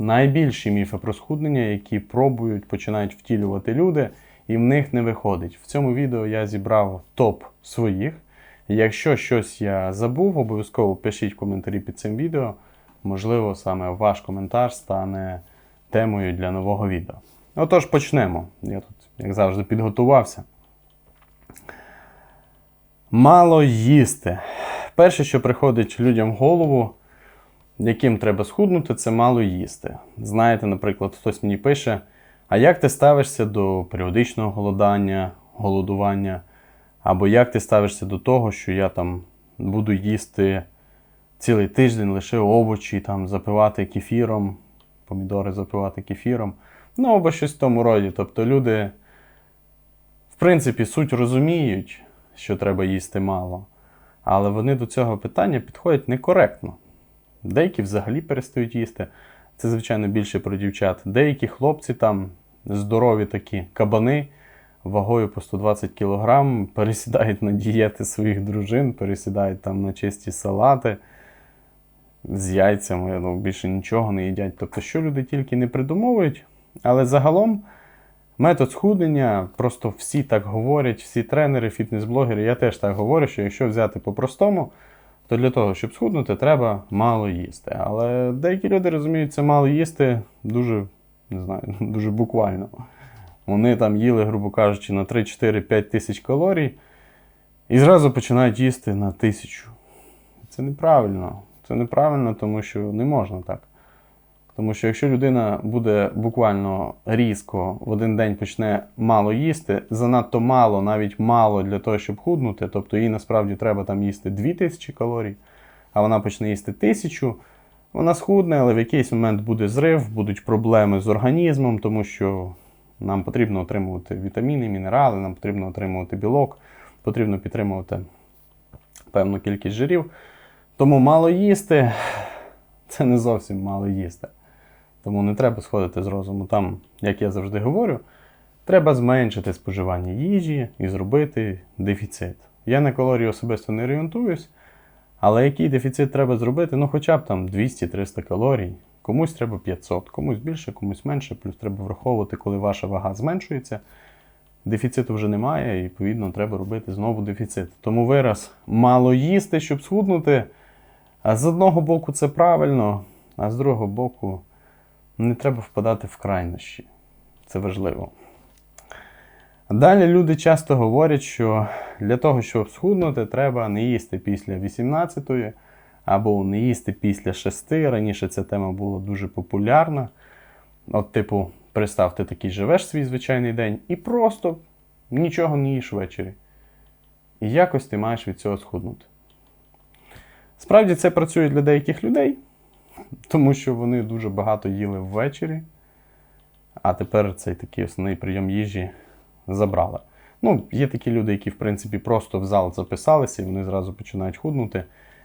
найбільші міфи про схуднення, які пробують починають втілювати люди, і в них не виходить. В цьому відео я зібрав топ своїх. Якщо щось я забув, обов'язково пишіть коментарі під цим відео. Можливо, саме ваш коментар стане темою для нового відео. Отож, почнемо. Я тут, як завжди, підготувався. Мало їсти. Перше, що приходить людям в голову, яким треба схуднути, це мало їсти. Знаєте, наприклад, хтось мені пише: а як ти ставишся до періодичного голодання, голодування? Або як ти ставишся до того, що я там буду їсти цілий тиждень лише овочі, там запивати кефіром, помідори запивати кефіром. Ну, або щось в тому роді. Тобто люди, в принципі, суть розуміють, що треба їсти мало, але вони до цього питання підходять некоректно. Деякі взагалі перестають їсти. Це, звичайно, більше про дівчат. Деякі хлопці там здорові такі кабани вагою по 120 кг пересідають на дієти своїх дружин, пересідають там на чисті салати з яйцями, ну, більше нічого не їдять. Тобто, що люди тільки не придумовують, але загалом метод схуднення, просто всі так говорять, всі тренери, фітнес-блогери, я теж так говорю, що якщо взяти по-простому, то для того, щоб схуднути, треба мало їсти. Але деякі люди розуміють, це мало їсти дуже, не знаю, дуже буквально. Вони там їли, грубо кажучи, на 3-4-5 тисяч калорій і зразу починають їсти на тисячу. Це неправильно. Це неправильно, тому що не можна так. Тому що якщо людина буде буквально різко в один день почне мало їсти, занадто мало, навіть мало для того, щоб худнути, тобто їй насправді треба там їсти 2000 калорій, а вона почне їсти 1000, вона схудне, але в якийсь момент буде зрив, будуть проблеми з організмом, тому що нам потрібно отримувати вітаміни, мінерали, нам потрібно отримувати білок, потрібно підтримувати певну кількість жирів. Тому мало їсти це не зовсім мало їсти. Тому не треба сходити з розуму. Там, як я завжди говорю, треба зменшити споживання їжі і зробити дефіцит. Я на калорії особисто не орієнтуюсь, але який дефіцит треба зробити? Ну, хоча б там 200-300 калорій. Комусь треба 500, комусь більше, комусь менше, плюс треба враховувати, коли ваша вага зменшується. Дефіциту вже немає, і, відповідно, треба робити знову дефіцит. Тому вираз мало їсти, щоб схуднути. А з одного боку, це правильно, а з другого боку, не треба впадати в крайнощі. Це важливо. Далі люди часто говорять, що для того, щоб схуднути, треба не їсти після 18-ї або не їсти після 6. Раніше ця тема була дуже популярна. От, типу, представ, ти такий живеш свій звичайний день і просто нічого не їш ввечері. І якось ти маєш від цього схуднути. Справді це працює для деяких людей, тому що вони дуже багато їли ввечері, а тепер цей такий основний прийом їжі забрали. Ну, є такі люди, які, в принципі, просто в зал записалися і вони зразу починають худнути.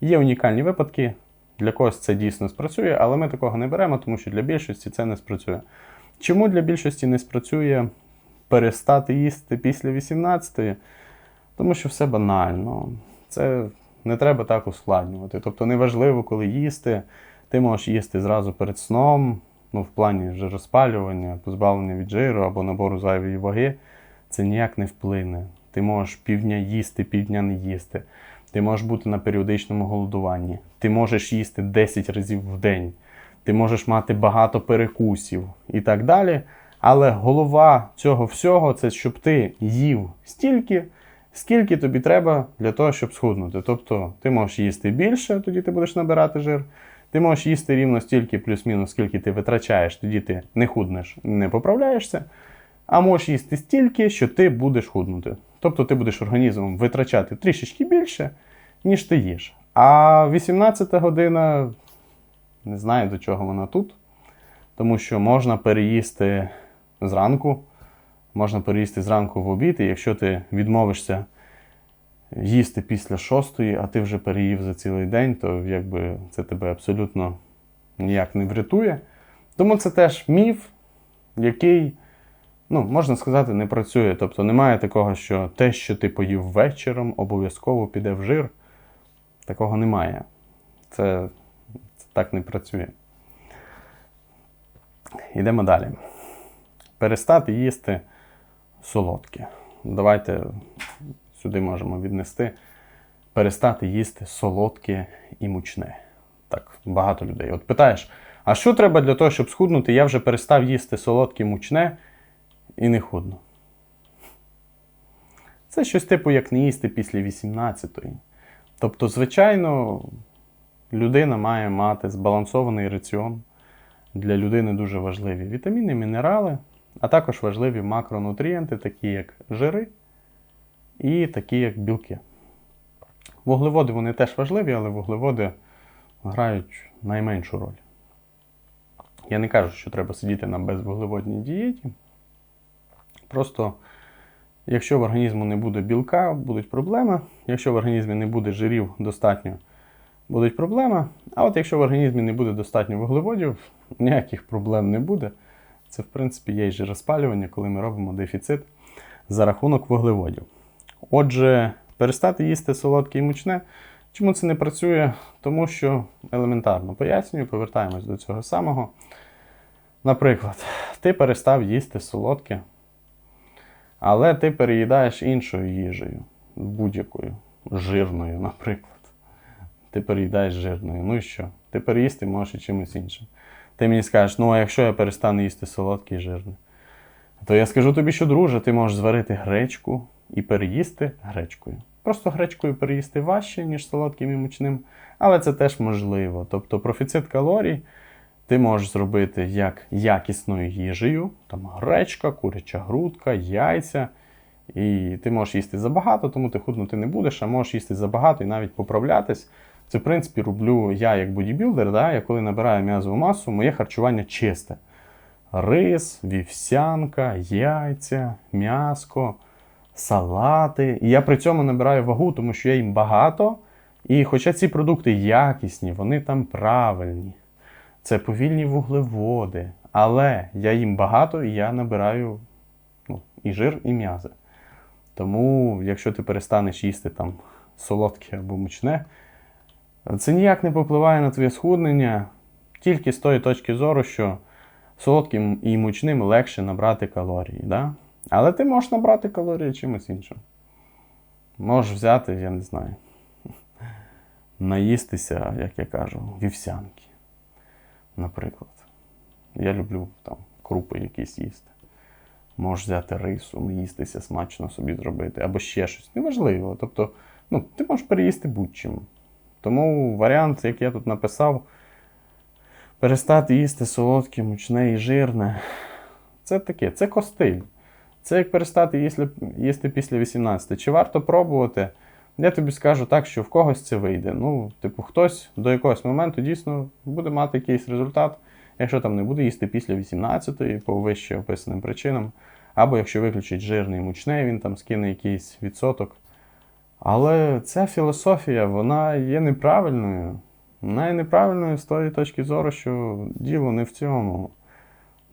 Є унікальні випадки, для когось це дійсно спрацює, але ми такого не беремо, тому що для більшості це не спрацює. Чому для більшості не спрацює перестати їсти після 18-ї? Тому що все банально. Це не треба так ускладнювати. Тобто неважливо, коли їсти, ти можеш їсти зразу перед сном, ну, в плані вже розпалювання, позбавлення від жиру або набору зайвої ваги. Це ніяк не вплине. Ти можеш півдня їсти, півдня не їсти. Ти можеш бути на періодичному голодуванні. Ти можеш їсти 10 разів в день. Ти можеш мати багато перекусів і так далі. Але голова цього всього це щоб ти їв стільки, скільки тобі треба для того, щоб схуднути. Тобто ти можеш їсти більше, тоді ти будеш набирати жир. Ти можеш їсти рівно стільки, плюс-мінус, скільки ти витрачаєш, тоді ти не худнеш, не поправляєшся. А можеш їсти стільки, що ти будеш худнути. Тобто ти будеш організмом витрачати трішечки більше, ніж ти їш. А 18 година, не знаю до чого вона тут, тому що можна переїсти зранку, можна переїсти зранку в обід, і якщо ти відмовишся їсти після шостої, а ти вже переїв за цілий день, то якби це тебе абсолютно ніяк не врятує. Тому це теж міф, який, ну, можна сказати, не працює. Тобто немає такого, що те, що ти поїв вечором, обов'язково піде в жир. Такого немає. Це, це так не працює. йдемо далі. Перестати їсти солодке. Давайте сюди можемо віднести. Перестати їсти солодке і мучне. Так, багато людей. От питаєш, а що треба для того, щоб схуднути? Я вже перестав їсти солодке мучне і не худну. Це щось типу, як не їсти після 18-ї. Тобто, звичайно, людина має мати збалансований раціон. Для людини дуже важливі вітаміни, мінерали, а також важливі макронутрієнти, такі як жири і такі як білки. Вуглеводи вони теж важливі, але вуглеводи грають найменшу роль. Я не кажу, що треба сидіти на безвуглеводній дієті. Просто, якщо в організму не буде білка, будуть проблеми. Якщо в організмі не буде жирів достатньо, будуть проблеми. А от якщо в організмі не буде достатньо вуглеводів, ніяких проблем не буде. Це, в принципі, є і жироспалювання, коли ми робимо дефіцит за рахунок вуглеводів. Отже, перестати їсти солодке і мучне. Чому це не працює? Тому що елементарно пояснюю, повертаємось до цього самого. Наприклад, ти перестав їсти солодке, але ти переїдаєш іншою їжею, будь-якою, жирною, наприклад. Ти переїдаєш жирною. Ну і що? Ти переїсти можеш і чимось іншим. Ти мені скажеш, ну а якщо я перестану їсти солодке і жирне, то я скажу тобі, що, друже, ти можеш зварити гречку і переїсти гречкою. Просто гречкою переїсти важче, ніж солодким і мучним, але це теж можливо. Тобто профіцит калорій ти можеш зробити як якісною їжею, там гречка, куряча грудка, яйця. І ти можеш їсти забагато, тому ти худнути не будеш, а можеш їсти забагато і навіть поправлятись. Це, в принципі, роблю я як бодібілдер, да? я коли набираю м'язову масу, моє харчування чисте. Рис, вівсянка, яйця, м'яско, салати. І я при цьому набираю вагу, тому що я їм багато. І хоча ці продукти якісні, вони там правильні. Це повільні вуглеводи. Але я їм багато і я набираю ну, і жир, і м'язи. Тому, якщо ти перестанеш їсти там солодке або мучне, це ніяк не попливає на твоє схуднення, тільки з тої точки зору, що солодким і мучним легше набрати калорії. Да? Але ти можеш набрати калорії чимось іншим. Можеш взяти, я не знаю, наїстися, як я кажу, вівсянки. Наприклад. Я люблю там крупи якісь їсти. Можеш взяти рису, наїстися, смачно собі зробити, або ще щось. Неважливо. Тобто, ну, ти можеш переїсти будь-чим. Тому варіант, як я тут написав, перестати їсти солодке, мучне і жирне. Це таке, це костиль. Це як перестати їсти, їсти після 18. Чи варто пробувати? Я тобі скажу так, що в когось це вийде. Ну, типу, хтось до якогось моменту дійсно буде мати якийсь результат, якщо там не буде їсти після 18 по вище описаним причинам. Або якщо виключить жирний мучне, він там скине якийсь відсоток. Але ця філософія, вона є неправильною. Вона є неправильною з тої точки зору, що діло не в цьому.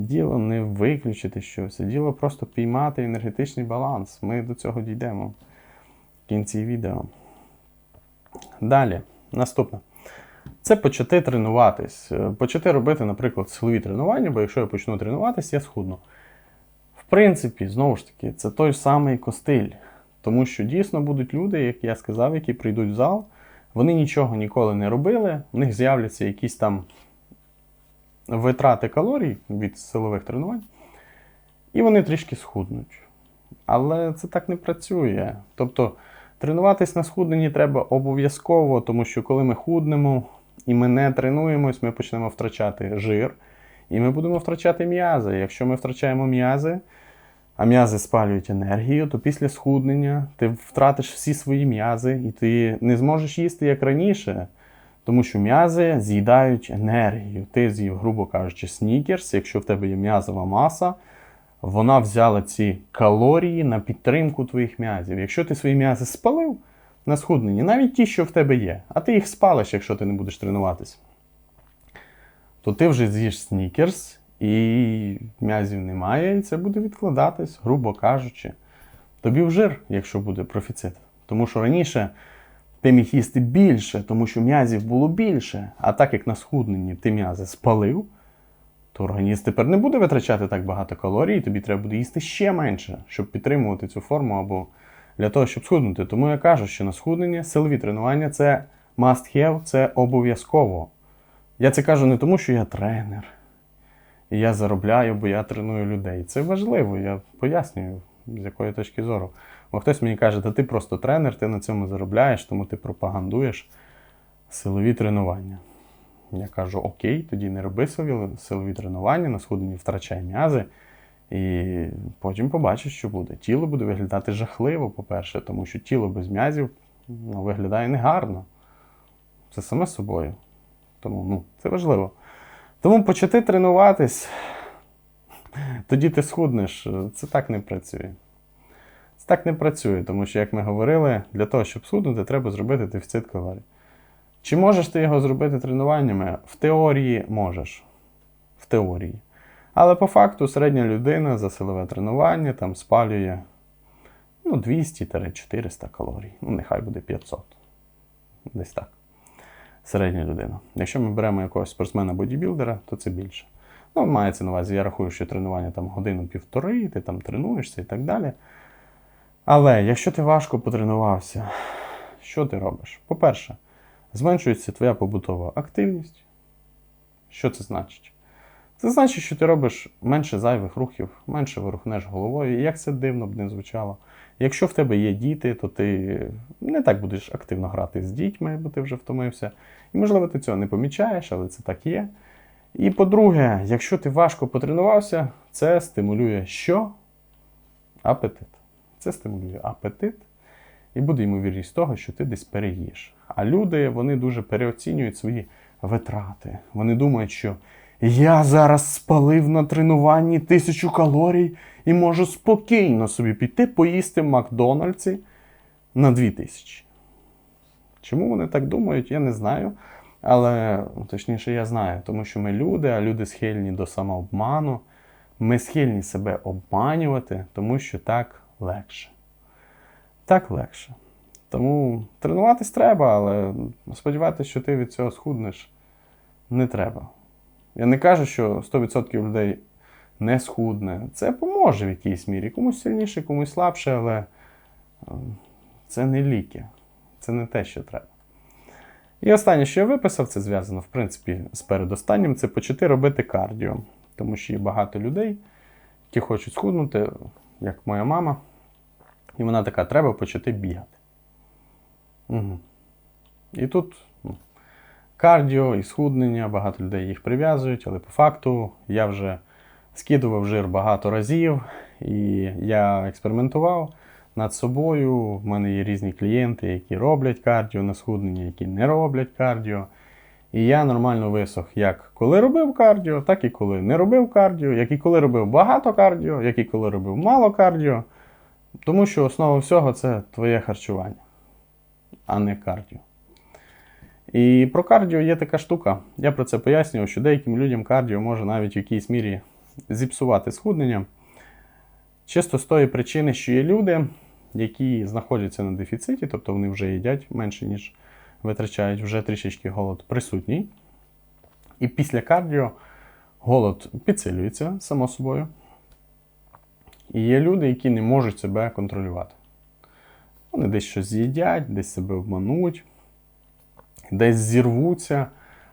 Діло не виключити щось, діло просто піймати енергетичний баланс. Ми до цього дійдемо в кінці відео. Далі, наступне. Це почати тренуватись. Почати робити, наприклад, силові тренування, бо якщо я почну тренуватись, я схудну. В принципі, знову ж таки, це той самий костиль. Тому що дійсно будуть люди, як я сказав, які прийдуть в зал, вони нічого ніколи не робили, в них з'являться якісь там витрати калорій від силових тренувань, і вони трішки схуднуть. Але це так не працює. Тобто тренуватись на схудненні треба обов'язково, тому що коли ми худнемо і ми не тренуємось, ми почнемо втрачати жир, і ми будемо втрачати м'язи. Якщо ми втрачаємо м'язи, а м'язи спалюють енергію, то після схуднення ти втратиш всі свої м'язи, і ти не зможеш їсти як раніше. Тому що м'язи з'їдають енергію. Ти з'їв, грубо кажучи, снікерс, якщо в тебе є м'язова маса, вона взяла ці калорії на підтримку твоїх м'язів. Якщо ти свої м'язи спалив на схудненні, навіть ті, що в тебе є, а ти їх спалиш, якщо ти не будеш тренуватись, то ти вже з'їш снікерс, і м'язів немає, і це буде відкладатись, грубо кажучи. Тобі в жир, якщо буде профіцит. Тому що раніше ти міг їсти більше, тому що м'язів було більше. А так як на схудненні ти м'язи спалив, то організм тепер не буде витрачати так багато калорій, і тобі треба буде їсти ще менше, щоб підтримувати цю форму або для того, щоб схуднути. Тому я кажу, що на схуднення силові тренування це must have, це обов'язково. Я це кажу не тому, що я тренер, і я заробляю, бо я треную людей. Це важливо, я пояснюю, з якої точки зору. Бо хтось мені каже, та ти просто тренер, ти на цьому заробляєш, тому ти пропагандуєш силові тренування. Я кажу: Окей, тоді не роби силові, тренування, на схудненні втрачай м'язи. І потім побачиш, що буде. Тіло буде виглядати жахливо, по-перше, тому що тіло без м'язів ну, виглядає негарно. Це саме собою. Тому ну, це важливо. Тому почати тренуватись, тоді ти схуднеш. Це так не працює. Це так не працює, тому що, як ми говорили, для того, щоб схуднути, треба зробити дефіцит калорій. Чи можеш ти його зробити тренуваннями? В теорії можеш. В теорії. Але по факту середня людина за силове тренування там спалює ну, 200-400 калорій. Ну, нехай буде 500. Десь так. Середня людина. Якщо ми беремо якогось спортсмена-бодібілдера, то це більше. Ну, мається на увазі, я рахую, що тренування там годину-півтори, ти там тренуєшся і так далі. Але якщо ти важко потренувався, що ти робиш? По-перше, зменшується твоя побутова активність. Що це значить? Це значить, що ти робиш менше зайвих рухів, менше вирухнеш головою. І як це дивно б не звучало. Якщо в тебе є діти, то ти не так будеш активно грати з дітьми, бо ти вже втомився. І, можливо, ти цього не помічаєш, але це так є. І по-друге, якщо ти важко потренувався, це стимулює що? Апетит. Це стимулює апетит, і буде ймовірність того, що ти десь переїш. А люди вони дуже переоцінюють свої витрати. Вони думають, що я зараз спалив на тренуванні тисячу калорій і можу спокійно собі піти поїсти в Макдональдсі на 2000. Чому вони так думають, я не знаю. Але точніше, я знаю, тому що ми люди, а люди схильні до самообману. Ми схильні себе обманювати, тому що так легше. Так легше. Тому тренуватись треба, але сподіватися, що ти від цього схуднеш, не треба. Я не кажу, що 100% людей не схудне. Це поможе в якійсь мірі. Комусь сильніше, комусь слабше, але е, це не ліки. Це не те, що треба. І останнє, що я виписав, це зв'язано, в принципі, з передостаннім, це почати робити кардіо. Тому що є багато людей, які хочуть схуднути, як моя мама. І вона така, треба почати бігати. Угу. І тут ну, кардіо і схуднення, багато людей їх прив'язують, але по факту я вже скидував жир багато разів, і я експериментував над собою. В мене є різні клієнти, які роблять кардіо на схуднення, які не роблять кардіо. І я нормально висох, як коли робив кардіо, так і коли не робив кардіо, як і коли робив багато кардіо, як і коли робив мало кардіо. Тому що основа всього це твоє харчування, а не кардіо. І про кардіо є така штука. Я про це пояснював, що деяким людям кардіо може навіть в якійсь мірі зіпсувати схуднення. Чисто з тої причини, що є люди, які знаходяться на дефіциті, тобто вони вже їдять менше, ніж витрачають, вже трішечки голод присутній. І після кардіо голод підсилюється само собою. І є люди, які не можуть себе контролювати. Вони десь щось з'їдять, десь себе обмануть, десь зірвуться,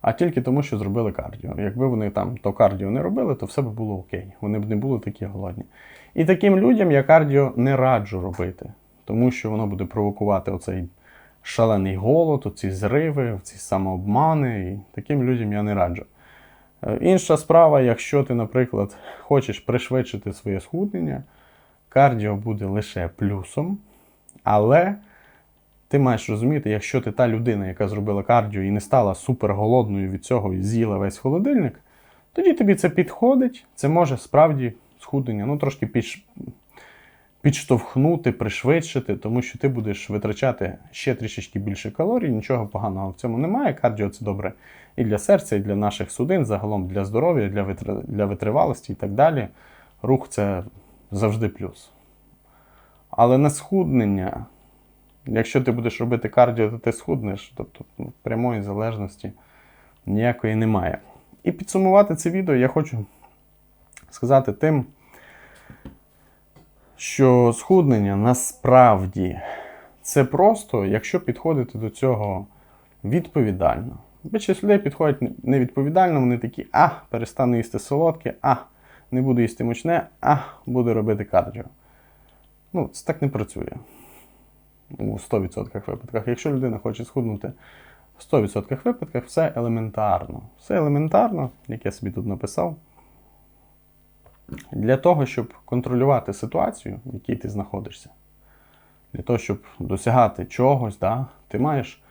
а тільки тому, що зробили кардіо. Якби вони там то кардіо не робили, то все б було окей. Вони б не були такі голодні. І таким людям я кардіо не раджу робити, тому що воно буде провокувати оцей шалений голод, оці зриви, ці самообмани. І таким людям я не раджу. Е, Інша справа, якщо ти, наприклад, хочеш пришвидшити своє схуднення, кардіо буде лише плюсом. Але ти маєш розуміти, якщо ти та людина, яка зробила кардіо і не стала супер голодною від цього і з'їла весь холодильник, тоді тобі це підходить, це може справді схуднення ну, трошки підш... підштовхнути, пришвидшити, тому що ти будеш витрачати ще трішечки більше калорій, нічого поганого в цьому немає. Кардіо це добре і для серця, і для наших судин, загалом для здоров'я, для, для витривалості і так далі. Рух це завжди плюс. Але на схуднення, якщо ти будеш робити кардіо, то ти схуднеш, тобто ну, прямої залежності ніякої немає. І підсумувати це відео я хочу сказати тим, що схуднення насправді це просто, якщо підходити до цього відповідально. Більшість людей підходять невідповідально, вони такі, а, перестану їсти солодке, а, не буду їсти мучне, а, буду робити кардіо. Ну, це так не працює. У 100% випадках. Якщо людина хоче схуднути в 100% випадках, все елементарно. Все елементарно, як я собі тут написав. Для того, щоб контролювати ситуацію, в якій ти знаходишся, для того, щоб досягати чогось, да, ти маєш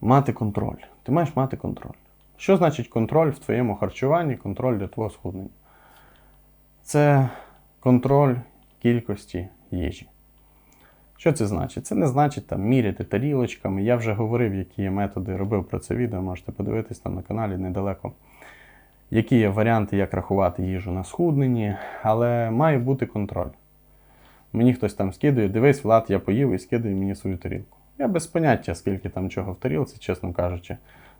мати контроль. Ти маєш мати контроль. Що значить контроль в твоєму харчуванні, контроль для твого схуднення? Це контроль кількості їжі. Що це значить? Це не значить там міряти тарілочками. Я вже говорив, які є методи, робив про це відео, можете подивитись там на каналі недалеко. Які є варіанти, як рахувати їжу на схудненні, але має бути контроль. Мені хтось там скидує, дивись, Влад, я поїв і скидує мені свою тарілку. Я без поняття, скільки там чого в тарілці, чесно кажучи.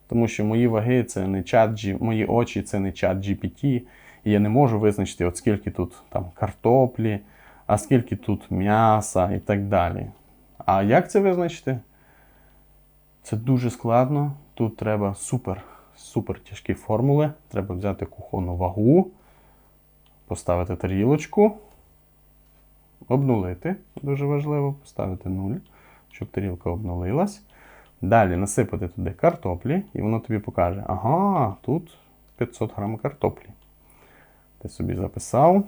Тому що мої ваги це не чат, G- мої очі це не чат GPT, і я не можу визначити, от скільки тут там картоплі, а скільки тут м'яса і так далі. А як це визначити? Це дуже складно. Тут треба супер, супер тяжкі формули. Треба взяти кухонну вагу, поставити тарілочку, обнулити. Дуже важливо, поставити 0, щоб тарілка обнулилась. Далі насипати туди картоплі, і воно тобі покаже: ага, тут 500 грам картоплі. Ти собі записав,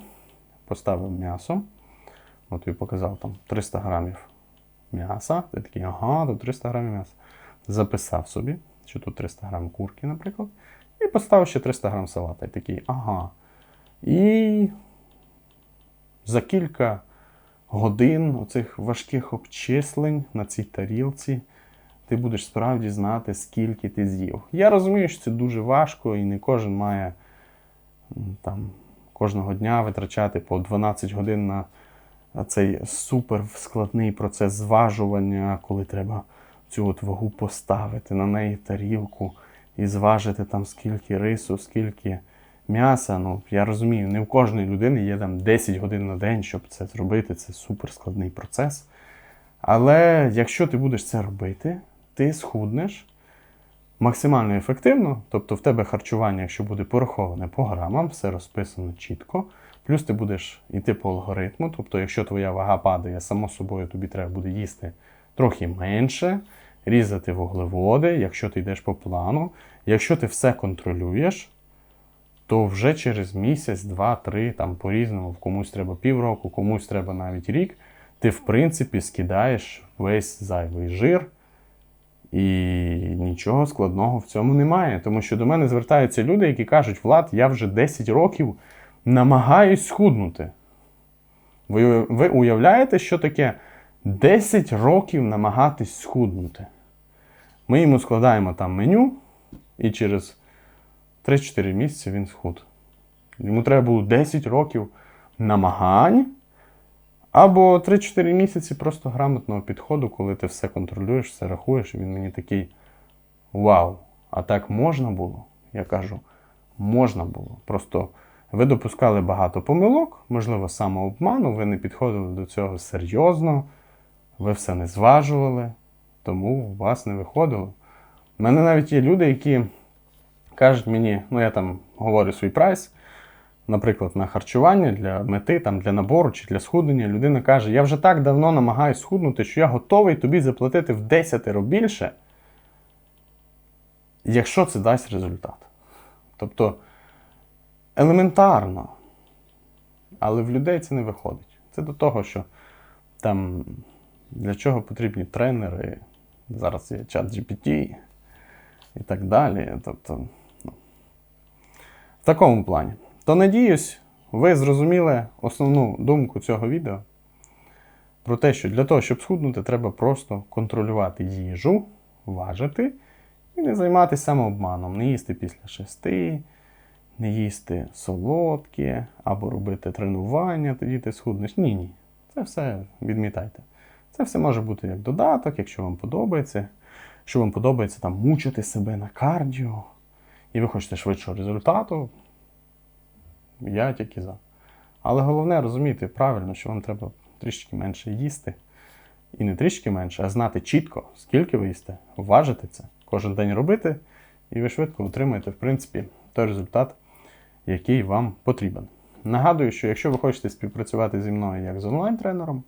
поставив м'ясо. От тобі показав там 300 грамів м'яса. Ти такий, ага, тут 300 грамів м'яса. Записав собі, що тут 300 грам курки, наприклад. І поставив ще 300 грам салата. І такий, ага. І за кілька годин оцих важких обчислень на цій тарілці ти будеш справді знати, скільки ти з'їв. Я розумію, що це дуже важко, і не кожен має там кожного дня витрачати по 12 годин на цей супер складний процес зважування, коли треба цю от вагу поставити на неї тарілку і зважити там скільки рису, скільки м'яса. Ну, я розумію, не в кожної людини є там 10 годин на день, щоб це зробити. Це супер складний процес. Але якщо ти будеш це робити, ти схуднеш максимально ефективно, тобто в тебе харчування, якщо буде пораховане по грамам, все розписано чітко. Плюс ти будеш йти по алгоритму, тобто, якщо твоя вага падає, само собою тобі треба буде їсти трохи менше, різати вуглеводи, якщо ти йдеш по плану. Якщо ти все контролюєш, то вже через місяць, два, три, там по-різному, комусь треба півроку, комусь треба навіть рік, ти в принципі скидаєш весь зайвий жир. І нічого складного в цьому немає. Тому що до мене звертаються люди, які кажуть, Влад, я вже 10 років намагаюсь схуднути. Ви, ви уявляєте, що таке 10 років намагатись схуднути? Ми йому складаємо там меню, і через 3-4 місяці він схуд. Йому треба було 10 років намагань. Або 3-4 місяці просто грамотного підходу, коли ти все контролюєш, все рахуєш, і він мені такий вау, а так можна було? Я кажу, можна було. Просто ви допускали багато помилок, можливо, самообману, ви не підходили до цього серйозно, ви все не зважували, тому у вас не виходило. У мене навіть є люди, які кажуть мені, ну я там говорю свій прайс, наприклад, на харчування для мети, там, для набору чи для схуднення, людина каже: Я вже так давно намагаюся схуднути, що я готовий тобі заплатити в 10 більше, якщо це дасть результат. Тобто елементарно, але в людей це не виходить. Це до того, що там для чого потрібні тренери, зараз є чат GPT і так далі. Тобто, в такому плані. То надіюсь, ви зрозуміли основну думку цього відео про те, що для того, щоб схуднути, треба просто контролювати їжу, важити і не займатися самообманом, не їсти після шести, не їсти солодке або робити тренування, тоді ти схуднеш. Ні, ні. Це все відмітайте. Це все може бути як додаток, якщо вам подобається. Якщо вам подобається там мучити себе на кардіо і ви хочете швидшого результату, я тільки за. Але головне розуміти правильно, що вам треба трішки менше їсти. І не трішки менше, а знати чітко, скільки ви їсте, важити це, кожен день робити, і ви швидко отримаєте, в принципі, той результат, який вам потрібен. Нагадую, що якщо ви хочете співпрацювати зі мною як з онлайн-тренером,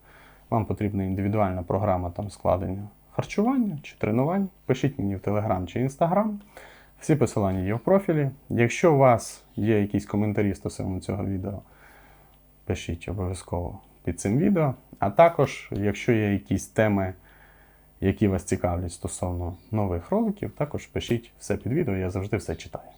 вам потрібна індивідуальна програма там складення харчування чи тренувань. Пишіть мені в Telegram чи Instagram. Всі посилання є в профілі. Якщо у вас є якісь коментарі стосовно цього відео, пишіть обов'язково під цим відео. А також, якщо є якісь теми, які вас цікавлять стосовно нових роликів, також пишіть все під відео, я завжди все читаю.